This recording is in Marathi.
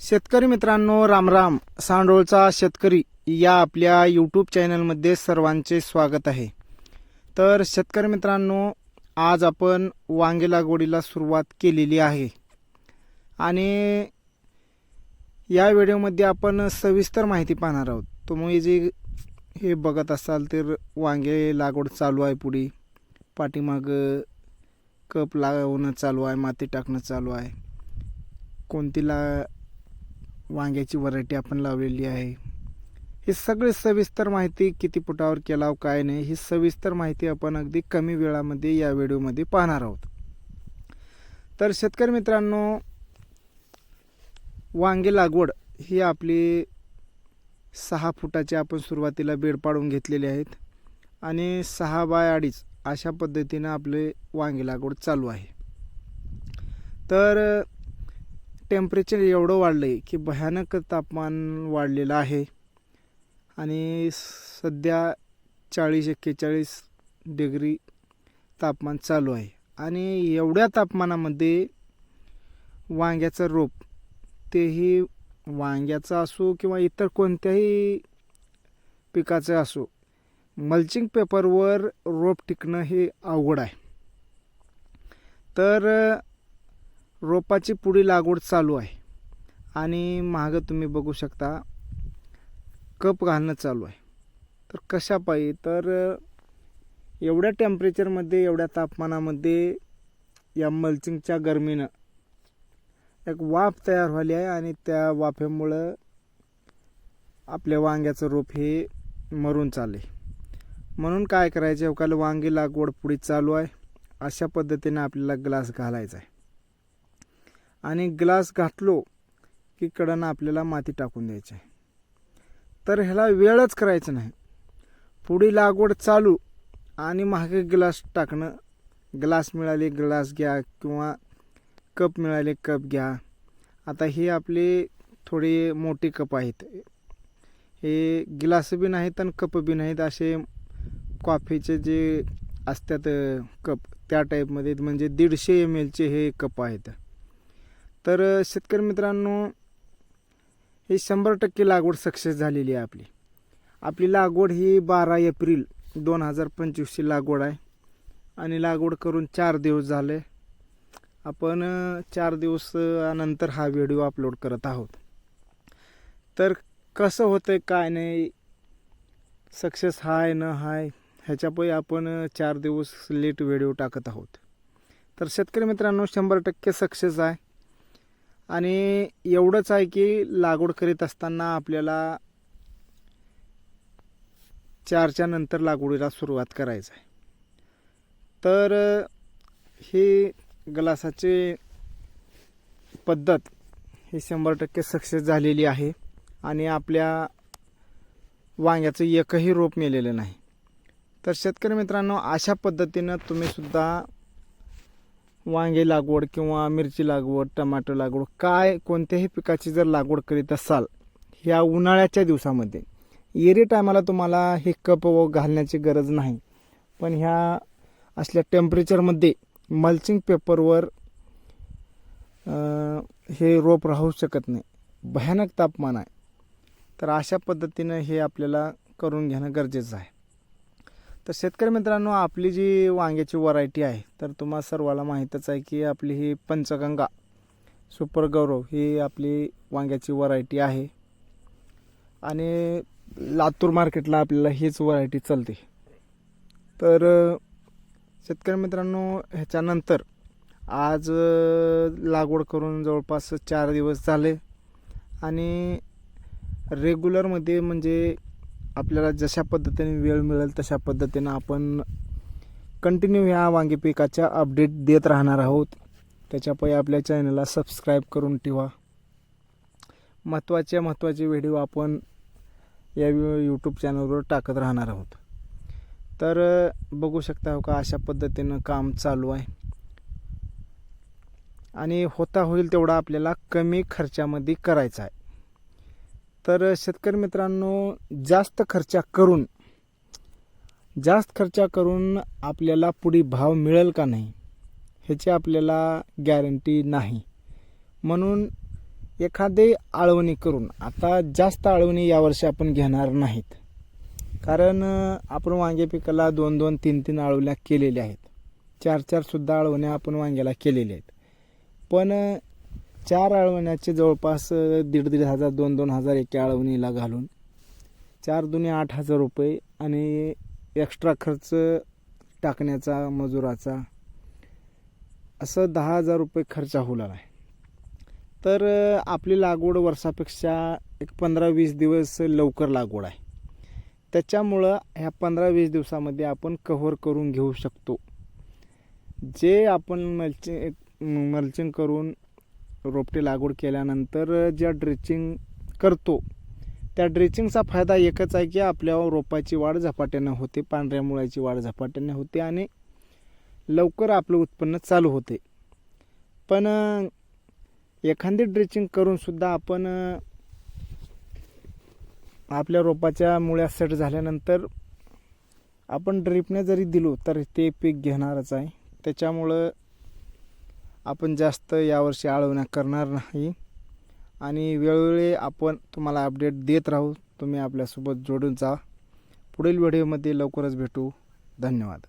शेतकरी मित्रांनो रामराम सांडोळचा शेतकरी या आपल्या यूट्यूब चॅनलमध्ये सर्वांचे स्वागत आहे. तर शेतकरी मित्रांनो आज आपण वांगे लागवडीला सुरुवात केलेली आहे. आणि या व्हिडिओमध्ये आपण सविस्तर माहिती पाहणार आहोत. तुम्ही जे हे बघत असाल तर वांगे लागवड चालू आहे पुढे. पाठीमाग कप लावणं चालू आहे माती टाकणं चालू आहे. कोणती ला वांग्याची व्हरायटी आपण लावलेली आहे. ही सगळी सविस्तर माहिती किती फुटावर केलाव काय नाही ही सविस्तर माहिती आपण अगदी कमी वेळामध्ये या व्हिडिओमध्ये पाहणार आहोत. तर शेतकरी मित्रांनो वांगे लागवड ही आपली सहा फुटाची आपण सुरुवातीला बेड पाडून घेतलेली आहेत आणि सहा बाय अडीच अशा पद्धतीनं आपले वांगे लागवड चालू आहे. तर टेम्परेचर एवढं वाढलं आहे की भयानक तापमान वाढलेलं आहे. आणि सध्या चाळीस एक्केचाळीस डिग्री तापमान चालू आहे. आणि एवढ्या तापमानामध्ये वांग्याचं रोप तेही वांग्याचं असो किंवा इतर कोणत्याही पिकाचं असो मल्चिंग पेपरवर रोप टिकणं हे अवघड आहे. तर रोपाची पुढी लागवड चालू आहे. आणि मागं तुम्ही बघू शकता कप घालणं चालू आहे. तर कशा तर एवढ्या टेम्परेचरमध्ये एवढ्या तापमानामध्ये या मल्चिंगच्या गरमीनं एक वाफ तयार झाली आहे आणि त्या वाफेमुळं आपल्या वांग्याचं रोप हे मरून चालले म्हणून काय करायचं? अवकाल वांगी लागवड पुढे चालू आहे. अशा पद्धतीने आपल्याला ग्लास घालायचा आहे. आणि ग्लास घातलो की कडनं आपल्याला माती टाकून द्यायची आहे. तर ह्याला वेळच करायचं नाही. पुढी लागवड चालू आणि मागे ग्लास टाकणं. ग्लास मिळाले ग्लास घ्या किंवा कप मिळाले कप घ्या. आता हे आपले थोडे मोठे कप आहेत. हे गिलास बी नाहीत आणि कप बी नाहीत. असे कॉफीचे जे असतात कप त्या टाईपमध्ये म्हणजे दीडशे एम एलचे हे कप आहेत. तर शेतकरी मित्रांनो ही शंभर टक्के लागवड सक्सेस झालेली आहे आपली. आपली लागवड ही बारा एप्रिल दोन हजार पंचवीसची लागवड आहे. आणि लागवड करून चार दिवस झाले. आपण चार दिवस नंतर हा व्हिडिओ अपलोड करत आहोत. तर कसं होतं काय नाही सक्सेस हाय न हाय ह्याच्यापै आपण चार दिवस लेट व्हिडिओ टाकत आहोत. तर शेतकरी मित्रांनो शंभर टक्के सक्सेस आहे. आणि एवढंच आहे की लागवड करीत असताना आपल्याला चारच्या नंतर लागवडीला सुरुवात करायचं आहे. तर ही ग्लासाची पद्धत ही शंभर टक्के सक्सेस झालेली आहे आणि आपल्या वांग्याचं एकही रोप मिळालेलं नाही. तर शेतकरी मित्रांनो अशा पद्धतीनं तुम्हीसुद्धा वांगे लागवड किंवा मिरची लागवड टमाटर लागवड काय कोणत्याही पिकाची जर लागवड करीत असाल ह्या उन्हाळ्याच्या दिवसामध्ये एरी टायमाला तुम्हाला हे कप व घालण्याची गरज नाही. पण ह्या असल्या टेम्परेचरमध्ये मल्चिंग पेपरवर हे रोप राहू शकत नाही. भयानक तापमान आहे. तर अशा पद्धतीनं हे आपल्याला करून घेणं गरजेचं आहे. तर शेतकरी मित्रांनो आपली जी वांग्याची व्हरायटी आहे तर तुम्हा सर्वाला माहीतच आहे की आपली ही पंचगंगा सुपर गौरव ही आपली वांग्याची व्हरायटी आहे. आणि लातूर मार्केटला आपल्याला हीच व्हरायटी चालते. तर शेतकरी मित्रांनो ह्याच्यानंतर आज लागवड करून जवळपास चार दिवस झाले. आणि रेग्युलरमध्ये म्हणजे आपल्याला जशा पद्धतीने वेळ मिळेल तशा पद्धतीनं आपण कंटिन्यू ह्या वांगी पिकाच्या अपडेट देत राहणार आहोत. त्याच्यापै आपल्या चॅनलला सबस्क्राईब करून ठेवा. महत्त्वाचे महत्त्वाचे व्हिडिओ आपण या यूट्यूब चॅनलवर टाकत राहणार आहोत. तर बघू शकता हो का अशा पद्धतीनं काम चालू आहे. आणि होता होईल तेवढा आपल्याला कमी खर्चामध्ये करायचा आहे. तर शेतकरी मित्रांनो जास्त खर्चा करून जास्त खर्चा करून आपल्याला पुढे भाव मिळेल का नाही ह्याची आपल्याला गॅरंटी नाही. म्हणून एखादे आळवणी करून आता जास्त आळवणी यावर्षी आपण घेणार नाहीत. कारण आपण वांगे पिकाला दोन दोन तीन तीन आळवल्या केलेल्या आहेत. चार चार सुद्धा आळवण्या आपण वांग्याला केलेल्या आहेत. पण चार अळवण्याचे जवळपास दीड दीड हजार दोन दोन हजार एका आळवणीला घालून चार दुने आठ हजार रुपये आणि एक्स्ट्रा खर्च टाकण्याचा मजुराचा असं दहा हजार रुपये खर्च होऊ लागला आहे. तर आपली लागवड वर्षापेक्षा एक पंधरा वीस दिवस लवकर लागवड आहे. त्याच्यामुळं ह्या पंधरा वीस दिवसामध्ये आपण कव्हर करून घेऊ शकतो. जे आपण मल्चिंग मल्चिंग करून रोपटे लागवड केल्यानंतर ज्या ड्रेचिंग करतो त्या ड्रेचिंगचा फायदा एकच आहे की आपल्या रोपाची वाढ झपाट्याने होते पांढऱ्या मुळाची वाढ झपाट्याने होते आणि लवकर आपलं उत्पन्न चालू होते. पण एखादी ड्रेचिंग करूनसुद्धा आपण आपल्या रोपाच्या मुळ्या सेट झाल्यानंतर आपण ड्रिपने जरी दिलो तर ते पीक घेणारच आहे. त्याच्यामुळं आपण जास्त यावर्षी आळवण्या करणार नाही. आणि वेळोवेळी आपण तुम्हाला अपडेट देत राहू. तुम्ही आपल्यासोबत जोडून जा. पुढील व्हिडिओमध्ये लवकरच भेटू. धन्यवाद.